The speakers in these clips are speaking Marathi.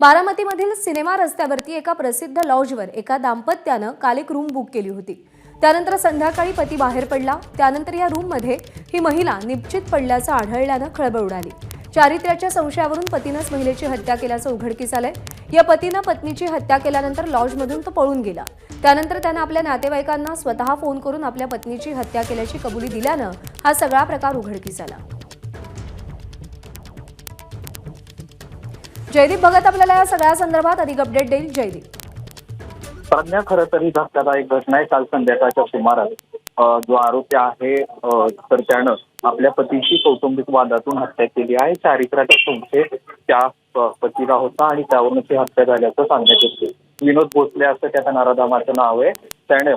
बारामतीमधील सिनेमा रस्त्यावरती एका प्रसिद्ध लॉजवर एका दाम्पत्यानं काल एक रूम बुक केली होती. त्यानंतर संध्याकाळी पती बाहेर पडला. त्यानंतर या रूममध्ये ही महिला निश्चित पडल्याचं आढळल्यानं खळबळ उडाली. चारित्र्याच्या संशयावरून पतीनंच महिलेची हत्या केल्याचं उघडकीस आलंय. या पतीनं पत्नीची हत्या केल्यानंतर लॉजमधून तो पळून गेला. त्यानंतर त्यानं आपल्या नातेवाईकांना स्वतः फोन करून आपल्या पत्नीची हत्या केल्याची कबुली दिल्यानं हा सगळा प्रकार उघडकीस आला. जयदीप भगत आपल्याला या सगळ्या संदर्भात अधिक अपडेट देईल जयदीप. प्रज्ञा खरं तर ही एक घटना आहे. काल संध्याकाळच्या सुमारास जो आरोपी आहे तर त्यानं आपल्या पतीची कौटुंबिक वादातून हत्या केली आहे. चारित्र्याच्या संशय त्या पतीला होता आणि त्यावरून ती हत्या झाल्याचं सांगण्यात येते. विनोद भोसले असं त्या नराधामाचं नाव आहे. त्याने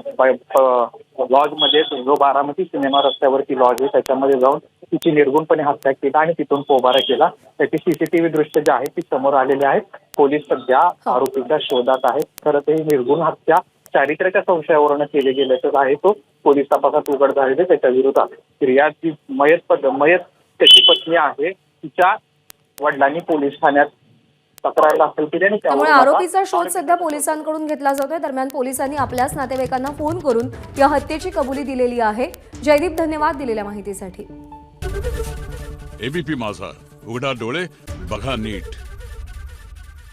लॉजमध्ये जो बारामती सिनेमा रस्त्यावरती लॉज आहे त्याच्यामध्ये जाऊन तिची निर्गुणपणे हत्या केली आणि तिथून पोबारा केला. त्याची सीसीटीव्ही दृश्य जे आहेत ती समोर आलेली आहेत. पोलीस सध्या आरोपीच्या शोधात आहेत. खरं तर ही निर्गुण हत्या चारित्र्याच्या संशयावरून केली गेल्याचं आहे. तो पोलीस तपासात उघड झालेले त्याच्या विरोधात फिर्याद जी मयत पद मयत त्याची पत्नी आहे. तिच्या वडिलांनी पोलीस ठाण्यात तक्रार दाखल केली आणि त्यामुळे आरोपीचा शोध सध्या पोलिसांकडून घेतला जातोय. दरम्यान पोलिसांनी आपल्याच नातेवाईकांना फोन करून या हत्येची कबुली दिलेली आहे. जयदीप धन्यवाद दिलेल्या माहितीसाठी. एबीपी माझा. उघडा डोळे बघा नीट.